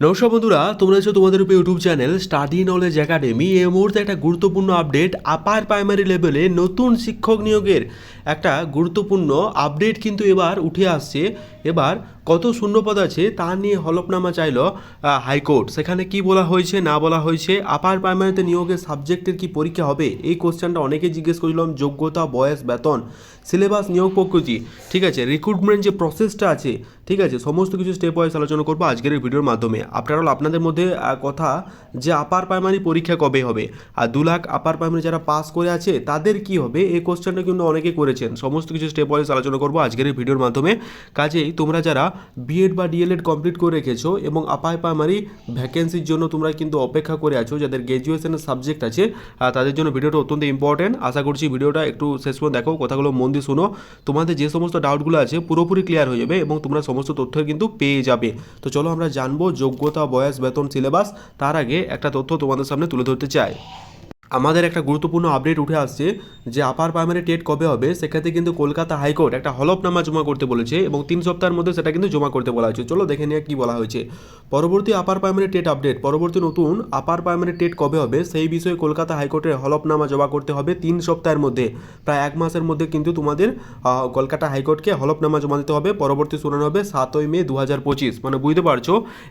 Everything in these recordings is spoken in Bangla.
নমস্কার বন্ধুরা, তোমরা হচ্ছে তোমাদের উপর YouTube channel study knowledge academy. এই মুহূর্তে একটা গুরুত্বপূর্ণ আপডেট আপার প্রাইমারি লেভেলে নতুন শিক্ষক নিয়োগের একটা গুরুত্বপূর্ণ আপডেট কিন্তু এবার উঠে আসছে। এবার কত শূন্যপদ আছে তা নিয়ে হলফনামা চাইল হাইকোর্ট। সেখানে কি বলা হয়েছে, না বলা হয়েছে, আপার প্রাইমারিতে নিয়োগের সাবজেক্টের কি পরীক্ষা হবে? এই কোশ্চেনটা অনেকে জিজ্ঞেস করছিলাম, যোগ্যতা, বয়স, বেতন, সিলেবাস, নিয়োগ প্রকৃতি। ঠিক আছে রিক্রুটমেন্ট যে প্রসেসটা আছে, ঠিক আছে, সমস্ত কিছু স্টেপ ওয়াইজ আলোচনা করব আজকের ভিডিওর মাধ্যমে। হলো আপনাদের মধ্যে কথা যে আপার প্রাইমারি পরীক্ষা কবে হবে? আর দু লাখ আপার প্রাইমারি যারা পাস করে আছে, তাদের কি হবে? এই কোশ্চেনটা কিন্তু অনেকে করেছেন। সমস্ত কিছু স্টেপ ওয়াইজ আলোচনা করব আজকের এই ভিডিওর মাধ্যমে। কাজেই তোমরা যারা বিএড বা ডিএলএড কমপ্লিট করে রেখেছো এবং আপার প্রাইমারি ভ্যাকেন্সির জন্য তোমরা কিন্তু অপেক্ষা করে আছো, যাদের গ্র্যাজুয়েশনের সাবজেক্ট আছে তাদের জন্য ভিডিওটা অত্যন্ত ইম্পর্টেন্ট আশা করছি ভিডিওটা একটু শেষ পর্যন্ত দেখো, কথাগুলো মন দিয়ে শুনো। তোমাদের যে সমস্ত ডাউটগুলো আছে, পুরোপুরি ক্লিয়ার হয়ে যাবে এবং তোমরা সমস্ত তথ্য কিন্তু পেয়ে যাবে। তো চলো আমরা জানব যোগ্যতা বয়স বেতন সিলেবাস তার আগে একটা তথ্য তোমাদের সামনে তুলে ধরতে চাই। আমাদের একটা গুরুত্বপূর্ণ আপডেট উঠে আসছে যে আপার প্রাইমারি টেট কবে হবে? সেক্ষেত্রে কিন্তু কলকাতা হাইকোর্ট একটা হলফনামা জমা করতে বলেছে এবং তিন সপ্তাহের মধ্যে সেটা কিন্তু জমা করতে বলা হয়েছে। চলো দেখে নিয়ে কি বলা হয়েছে। পরবর্তী আপার প্রাইমারি টেট আপডেট পরবর্তী নতুন আপার প্রাইমারি টেট কবে হবে? সেই বিষয়ে কলকাতা হাইকোর্টের হলফনামা জমা করতে হবে তিন সপ্তাহের মধ্যে। প্রায় এক মাসের মধ্যে কিন্তু তোমাদের কলকাতা হাইকোর্টকে হলফনামা জমা দিতে হবে। পরবর্তী শুনানি হবে সাতই মে দু হাজার পঁচিশ। মানে বুঝতে পারছ,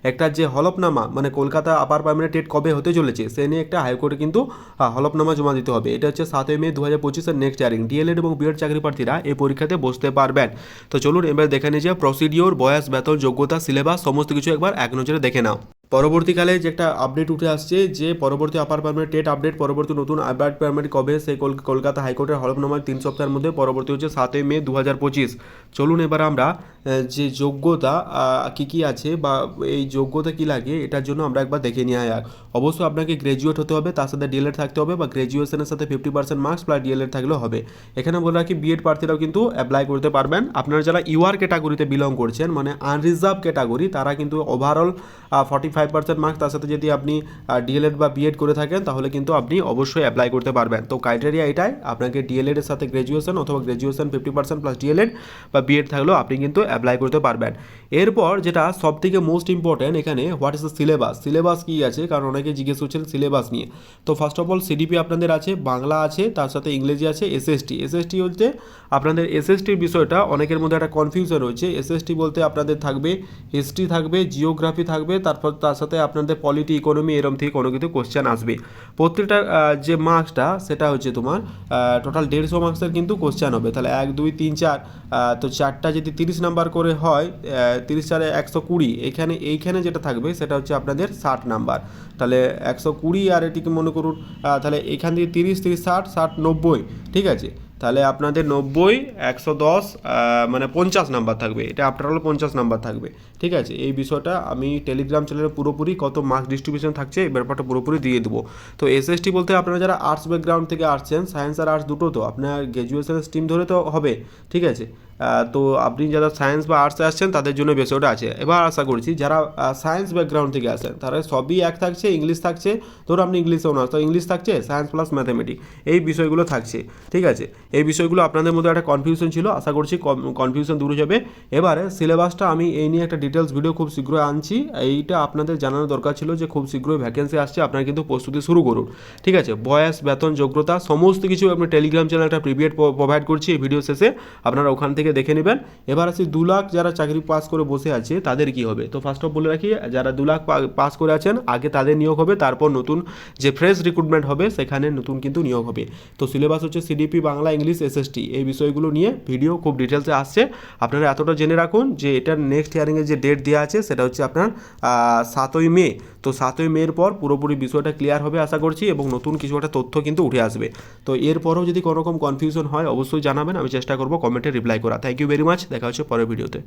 একটা যে হলফনামা মানে কলকাতা আপার প্রাইমারি টেট কবে হতে চলেছে, সে নিয়ে একটা হাইকোর্টে কিন্তু হলফনামা জমা দিতে হবে। এটা হচ্ছে সাতই মে দু হাজার পঁচিশের নেক্সট ইয়ারিং ডিএলএড এবং বিএড চাকরি প্রার্থীরা এই পরীক্ষাতে বসতে পারবেন। তো চলুন এবার দেখে নিয়ে যে প্রসিডিওর বয়স, বেতন, যোগ্যতা সিলেবাস সমস্ত কিছু একবার এক নজরে দেখে নাও। পরবর্তীকালে যে একটা আপডেট উঠে আসছে, যে পরবর্তী আপার টেট আপডেট পরবর্তী নতুন আপার প্রাইমারি কবে, সেই কল- কলকাতা হাইকোর্টের হলফনামায় তিন সপ্তাহের মধ্যে পরবর্তী হচ্ছে সাতই মে দু হাজার পঁচিশ। চলুন এবার আমরা যে যোগ্যতা কী কী আছে বা এই যোগ্যতা কী লাগে, এটার জন্য আমরা একবার দেখে নিয়ে যাক অবশ্যই আপনাকে গ্র্যাজুয়েট হতে হবে, তার সাথে ডিএলএড থাকতে হবে বা গ্র্যাজুয়েশনের সাথে fifty percent marks plus DElEd থাকলেও হবে। এখানে বলে রাখি বিএড প্রার্থীরাও কিন্তু অ্যাপ্লাই করতে পারবেন। আপনারা যারা ইউআর ক্যাটাগরিতে বিলং করছেন মানে আনরিজার্ভ ক্যাটাগরি তারা কিন্তু overall forty five percent marks তার সাথে যদি আপনি ডিএলএড বা বিএড করে থাকেন, তাহলে কিন্তু আপনি অবশ্যই অ্যাপ্লাই করতে পারবেন। তো ক্রাইটেরিয়া এটাই, আপনাকে ডিএলএড এর সাথে গ্র্যাজুয়েশন অথবা graduation fifty percent plus DElEd বা বিএড থাকলেও আপনি কিন্তু অ্যাপ্লাই করতে পারবেন। এরপর যেটা সব থেকে মোস্ট ইম্পর্ট্যান্ট এখানে what is the syllabus syllabus কী আছে? কারণ অনেকে জিজ্ঞেস করছেন সিলেবাস নিয়ে। তো ফার্স্ট অফ অল সিডিপি আপনাদের আছে, বাংলা আছে, তার সাথে ইংরেজি আছে এসএসটি এসএসটি বলতে আপনাদের এসএসটির বিষয়টা অনেকের মধ্যে একটা কনফিউশন রয়েছে। এসএসটি বলতে আপনাদের থাকবে হিস্ট্রি থাকবে জিওগ্রাফি থাকবে, তারপর তার সাথে আপনাদের পলিটি ইকোনমি এরম থেকে কোনো কিছু কোশ্চেন আসবে। প্রত্যেকটা যে মার্কসটা সেটা হচ্ছে তোমার টোটাল দেড়শো মার্কসের কিন্তু কোশ্চেন হবে। তাহলে এক, দুই, তিন, চার তো চারটা যদি তিরিশ নাম্বার করে হয় তিরিশ চারে একশো কুড়ি। এখানে, এইখানে যেটা থাকবে সেটা হচ্ছে আপনাদের ষাট নাম্বার। তাহলে একশো কুড়ি আর এটিকে মনে করুন তাহলে এখান থেকে তিরিশ তিরিশ, ষাট ষাট, নব্বই, ঠিক আছে? তাহলে আপনাদের নব্বই, একশো দশ মানে পঞ্চাশ নাম্বার থাকবে। এটা আপনার হলো পঞ্চাশ নাম্বার থাকবে, ঠিক আছে? এই বিষয়টা আমি টেলিগ্রাম চ্যানেলে পুরোপুরি কত মার্কস ডিস্ট্রিবিউশন থাকছে এই ব্যাপারটা পুরোপুরি দিয়ে দেবো। তো এসএসটি বলতে আপনারা যারা আর্টস ব্যাকগ্রাউন্ড থেকে আসছেন সায়েন্স আর আর্টস দুটো তো, আপনার গ্র্যাজুয়েশনের স্ট্রিম ধরে তো হবে, ঠিক আছে? তো আপনি যারা সায়েন্স বা আর্টসে আসছেন, তাদের জন্য বিষয়টা আছে। এবার আশা করছি, যারা সায়েন্স ব্যাকগ্রাউন্ড থেকে আসেন তারা সবই এক থাকছে ইংলিশ থাকছে। ধরো আপনি ইংলিশে অনার্স তো ইংলিশ থাকছে সায়েন্স প্লাস ম্যাথামেটিক এই বিষয়গুলো থাকছে, ঠিক আছে? এই বিষয়গুলো আপনাদের মধ্যে একটা কনফিউশন ছিল, আশা করছি কনফিউশন দূর যাবে। এবারে সিলেবাসটা আমি এই নিয়ে একটা ডিটেলস ভিডিও খুব শীঘ্রই আনছি। এইটা আপনাদের জানানো দরকার ছিল যে, খুব শীঘ্রই ভ্যাকেন্সি আসছে, আপনারা কিন্তু প্রস্তুতি শুরু করুন, ঠিক আছে? বয়স, বেতন, যোগ্যতা, সমস্ত কিছু আমি টেলিগ্রাম চ্যানেল একটা প্রিভিয়েট প্রোভাইড করছি, এই ভিডিও শেষে। আপনারা ওখান থেকে দেখে নেবেন। এবার আসি দু লাখ যারা চাকরি পাস করে বসে আছে, তাদের কি হবে? তো ফার্স্ট অফ বলে রাখি, যারা দু লাখ পাস করে আছেন, আগে তাদের নিয়োগ হবে, তারপর নতুন যে ফ্রেশ রিক্রুটমেন্ট হবে, সেখানে নতুন কিন্তু নিয়োগ হবে। তো সিলেবাস হচ্ছে সিডিপি বাংলা ইংলিশ এসএসটি এই বিষয়গুলো নিয়ে ভিডিও খুব ডিটেলসে আসছে। আপনারা এতটা জেনে রাখুন যে এটার নেক্সট হিয়ারিংয়ের যে ডেট দেওয়া আছে, সেটা হচ্ছে আপনার সাতই মে। তো সাতই মের পর পুরোপুরি বিষয়টা ক্লিয়ার হবে আশা করছি, এবং নতুন কিছু একটা তথ্য কিন্তু উঠে আসবে। তো এরপরও যদি কোনো রকম কনফিউশন হয়, অবশ্যই জানাবেন, আমি চেষ্টা করব কমেন্টে রিপ্লাই করা থ্যাংক ইউ ভেরি মাচ দেখা হচ্ছে পরের ভিডিওতে।